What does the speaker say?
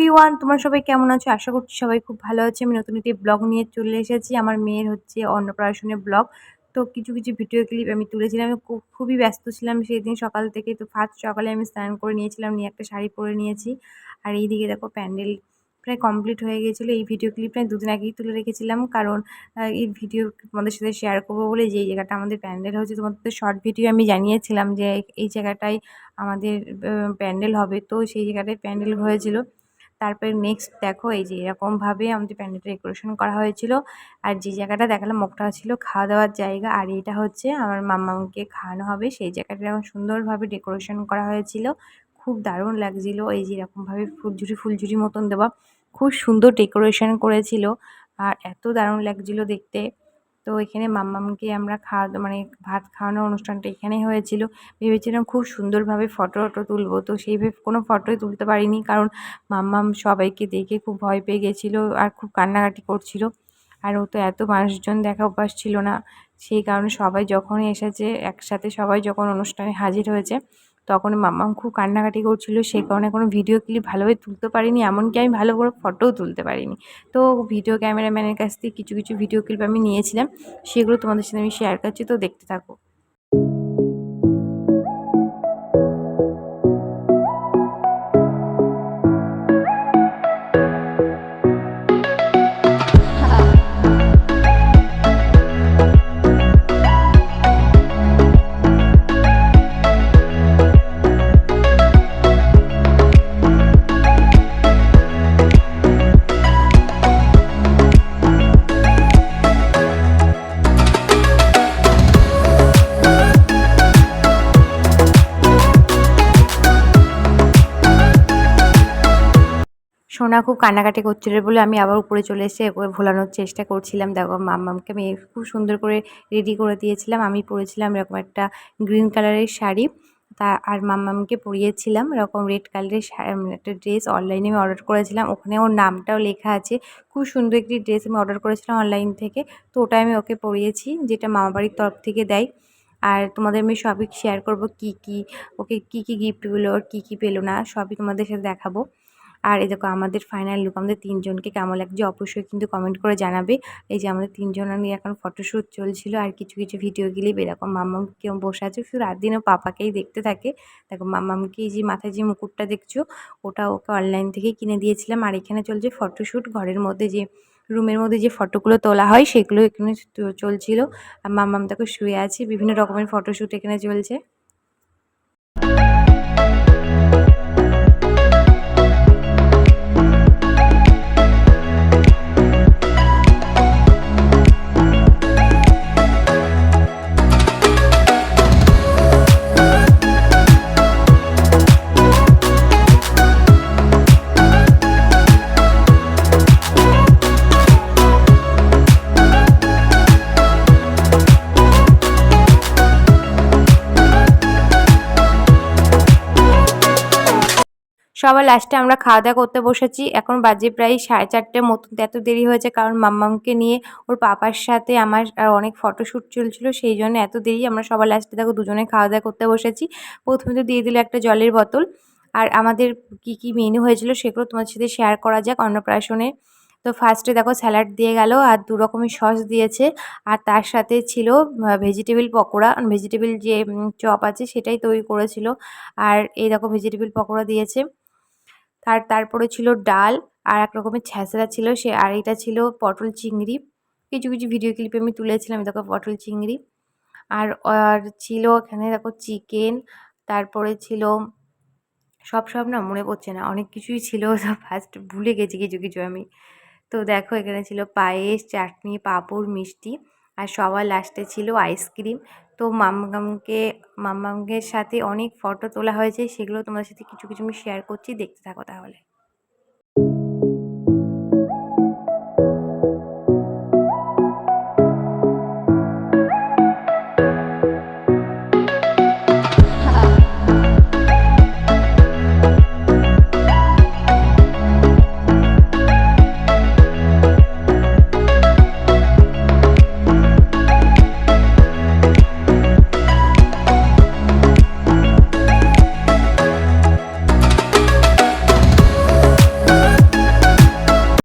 Everyone, তোমরা সবাই কেমন আছো? আশা করছি সবাই খুব ভালো আছে। আমি নতুন একটি ব্লগ নিয়ে চলে এসেছি। আমার মেয়ের হচ্ছে অন্নপ্রাশনের ব্লগ। তো কিছু কিছু ভিডিও ক্লিপ আমি তুলেছিলাম। আমি খুব, খুবই ব্যস্ত ছিলাম সেই দিন সকাল থেকে। তো ফার্স্ট সকালে আমি স্নান করে নিয়েছিলাম, নিয়ে একটা শাড়ি পরে নিয়েছি। আর এইদিকে দেখো প্যান্ডেল প্রায় কমপ্লিট হয়ে গিয়েছিল। এই ভিডিও ক্লিপটা দুদিন আগেই তুলে রেখেছিলাম। কারণ এই ভিডিও তোমাদের সাথে শেয়ার করব বলে যেই জায়গাটা আমাদের প্যান্ডেল হচ্ছে তোমাদের শর্ট ভিডিও আমি জানিয়েছিলাম যে এই জায়গাটায় আমাদের প্যান্ডেল হবে। তো সেই জায়গাটায় প্যান্ডেল হয়েছিল। তারপরে নেক্সট দেখো এই যে এরকমভাবে আমাদের প্যান্ডেলটা ডেকোরেশন করা হয়েছিল। আর যে জায়গাটা দেখালাম মুখটা ছিল খাওয়া দাওয়ার জায়গা। আর এটা হচ্ছে আমার মাম্মাকে খাওয়ানো হবে। সেই জায়গাটা এখন সুন্দরভাবে ডেকোরেশন করা হয়েছিল। খুব দারুণ লাগছিল। এই যে এরকমভাবে ফুলঝুরি ফুলঝুরি মতন দেওয়া। খুব সুন্দর ডেকোরেশন করেছিল। আর এত দারুণ লাগছিল দেখতে। তো এখানে মাম্মামকে আমরা খাওয়া মানে ভাত খাওয়ানোর অনুষ্ঠানটা এখানেই হয়েছিল। ভেবেছিলাম খুব সুন্দরভাবে ফটো টটো তুলবো, তো সেইভাবে কোনো ফটোই তুলতে পারিনি কারণ মাম্মাম সবাইকে দেখে খুব ভয় পেয়ে গেছিল আর খুব কান্নাকাটি করছিল। আর ও তো এত মানুষজন দেখা অভ্যাস ছিল না, সেই কারণে সবাই যখনই এসেছে, একসাথে সবাই যখন অনুষ্ঠানে হাজির হয়েছে তখন মাম্মাম খুব কান্নাকাটি করছিল সেই কারণে কোনো ভিডিও ক্লিপ ভালোভাবে তুলতে পারিনি, এমনকি আমি ভালো করে ফটোও তুলতে পারিনি। তো ভিডিও ক্যামেরাম্যানের কাছ থেকে কিছু কিছু ভিডিও ক্লিপ আমি নিয়েছিলাম, সেগুলো তোমাদের সাথে আমি শেয়ার করছি, তো দেখতে থাকো। সোনা খুব কান্নাকাটি করছিল বলে আমি আবার উপরে চলে এসে ওকে ভোলানোর চেষ্টা করছিলাম। দেখো মাম্মামকে আমি খুব সুন্দর করে রেডি করে দিয়েছিলাম। আমি পরেছিলাম এরকম একটা গ্রিন কালারের শাড়ি। তা, আর মাম্মামকে পরিয়েছিলাম এরকম রেড কালারের একটা ড্রেস অনলাইনে আমি অর্ডার করেছিলাম। ওখানে ওর নামটাও লেখা আছে। খুব সুন্দর একটি ড্রেস আমি অর্ডার করেছিলাম অনলাইন থেকে। তো ওটা আমি ওকে পরিয়েছি, যেটা মামাবাড়ির তরফ থেকে দেয়। আর তোমাদের আমি সবই শেয়ার করব, কি কি, ওকে কি কি গিফটগুলো ওর কী কী পেল না, সবই তোমাদের সাথে দেখাবো। আর এই দেখো আমাদের ফাইনাল লুক আমাদের তিনজনকে কেমন লাগছে? অবশ্যই কিন্তু কমেন্ট করে জানাবে। এই যে আমাদের তিনজন আমি এখন ফটোশ্যুট চলছিল আর কিছু কিছু ভিডিও গিলি এরকম মাম্মাম কেউ বসে আছে? শুধু রাত দিনও পাপাকেই দেখতে থাকে। দেখো মাম্মামকে এই যে মাথায় যে মুকুটটা দেখছ, ওটা ওকে অনলাইন থেকেই কিনে দিয়েছিলাম। আর এখানে চলছে ফটোশ্যুট ঘরের মধ্যে যে, রুমের মধ্যে যে ফটোগুলো তোলা হয়, সেগুলো এখানে চলছিল। আর মাম্মাম দেখো শুয়ে আছে। বিভিন্ন রকমের ফটোশ্যুট এখানে চলছে। সবার লাস্টে আমরা খাওয়া দাওয়া করতে বসেছি। এখন বাজে প্রায় সাড়ে চারটের মতন এত দেরি হয়েছে কারণ মাম্মামকে নিয়ে ওর পাপার সাথে আমার আর অনেক ফটোশ্যুট চলছিল, সেই জন্য এত দেরি। আমরা সবার লাস্টে দেখো দুজনে খাওয়া দাওয়া করতে বসেছি। প্রথমে তো দিয়ে দিল একটা জলের বোতল। আর আমাদের কি কি মেনু হয়েছিল সেগুলো তোমার সাথে শেয়ার করা যাক অন্নপ্রাশনে। তো ফার্স্টে দেখো স্যালাড দিয়ে গেল আর দু রকমের সস দিয়েছে। আর তার সাথে ছিল ভেজিটেবিল পকোড়া। ভেজিটেবিল যে চপ আছে সেটাই তৈরি করেছিল। আর এই দেখো ভেজিটেবিল পকোড়া দিয়েছে। তার, তারপরে ছিল ডাল আর এক রকমের ছ্যাঁচড়া ছিল, সে আর এটা ছিল পটল চিংড়ি। কিছু কিছু ভিডিও ক্লিপে আমি তুলেছিলাম দেখো পটল চিংড়ি। আর আর ছিল এখানে দেখো চিকেন তারপরে ছিল সব সব না মনে পড়ছে না, অনেক কিছুই ছিল ফার্স্ট ভুলে গেছি কিছু কিছু আমি। তো দেখো এখানে ছিল পায়েস, চাটনি, পাঁপড়, মিষ্টি, আর সবার লাস্টে ছিল আইসক্রিম তো মামগামকে মামামের সাথে অনেক ফটো তোলা হয়েছে, সেগুলো তোমাদের সাথে কিছু কিছু আমি শেয়ার করছি, দেখতে থাকো তাহলে।